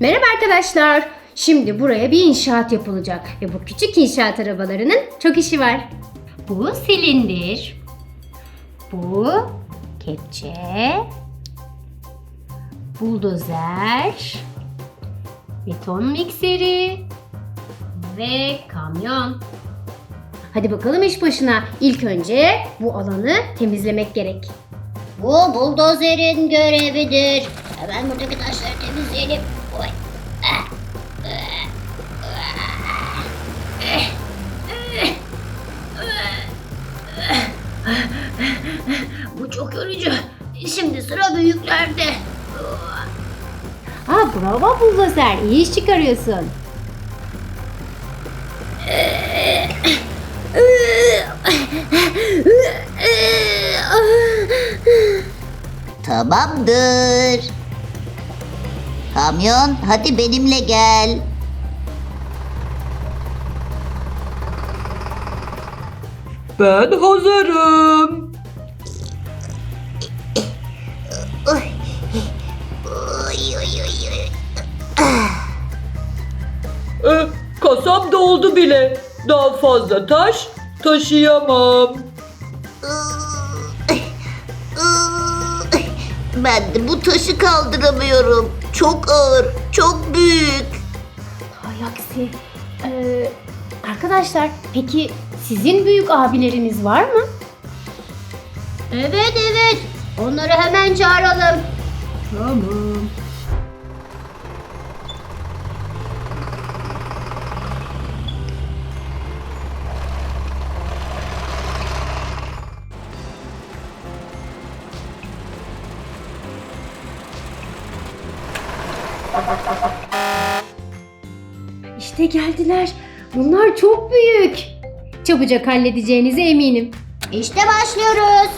Merhaba arkadaşlar. Şimdi buraya bir inşaat yapılacak ve bu küçük inşaat arabalarının çok işi var. Bu silindir. Bu kepçe. Buldozer. Beton mikseri ve kamyon. Hadi bakalım iş başına. İlk önce bu alanı temizlemek gerek. Bu buldozerin görevidir. Hemen buradaki taşları temizleyelim. Oy. Bu çok yorucu. Şimdi sıra büyüklerde. Aa bravo buldozer. İyi iş çıkarıyorsun. Tamamdır. Kamyon hadi benimle gel. Ben hazırım. E, kasam doldu bile. Daha fazla taş taşıyamam. Ben de bu taşı kaldıramıyorum. Çok ağır, çok büyük. Hay aksi. Ee, arkadaşlar peki sizin büyük abileriniz var mı? Evet evet. Onları hemen çağıralım. Tamam. İşte geldiler. Bunlar çok büyük. Çabucak halledeceğinize eminim. İşte başlıyoruz.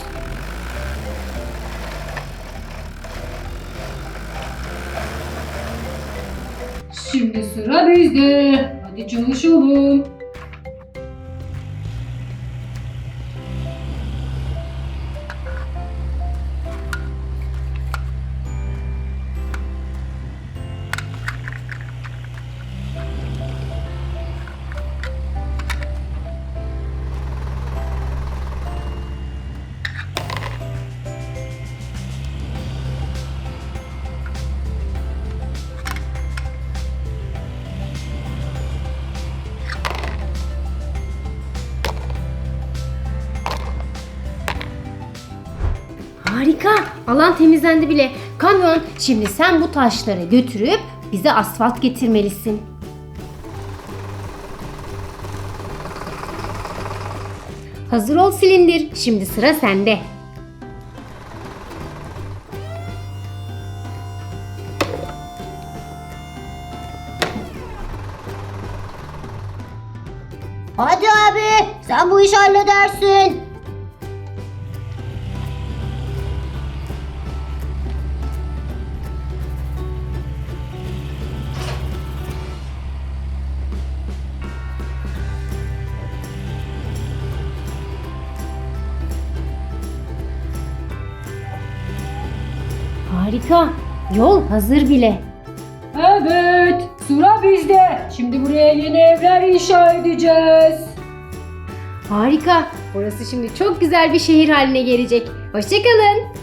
Şimdi sıra bizde. Hadi çalışalım. Harika. Alan temizlendi bile. Kamyon şimdi sen bu taşları götürüp bize asfalt getirmelisin. Hazır ol silindir. Şimdi sıra sende. Hadi abi, sen bu işi halledersin. Harika. Yol hazır bile. Evet, sıra bizde. Şimdi buraya yeni evler inşa edeceğiz. Harika. Burası şimdi çok güzel bir şehir haline gelecek. Hoşçakalın.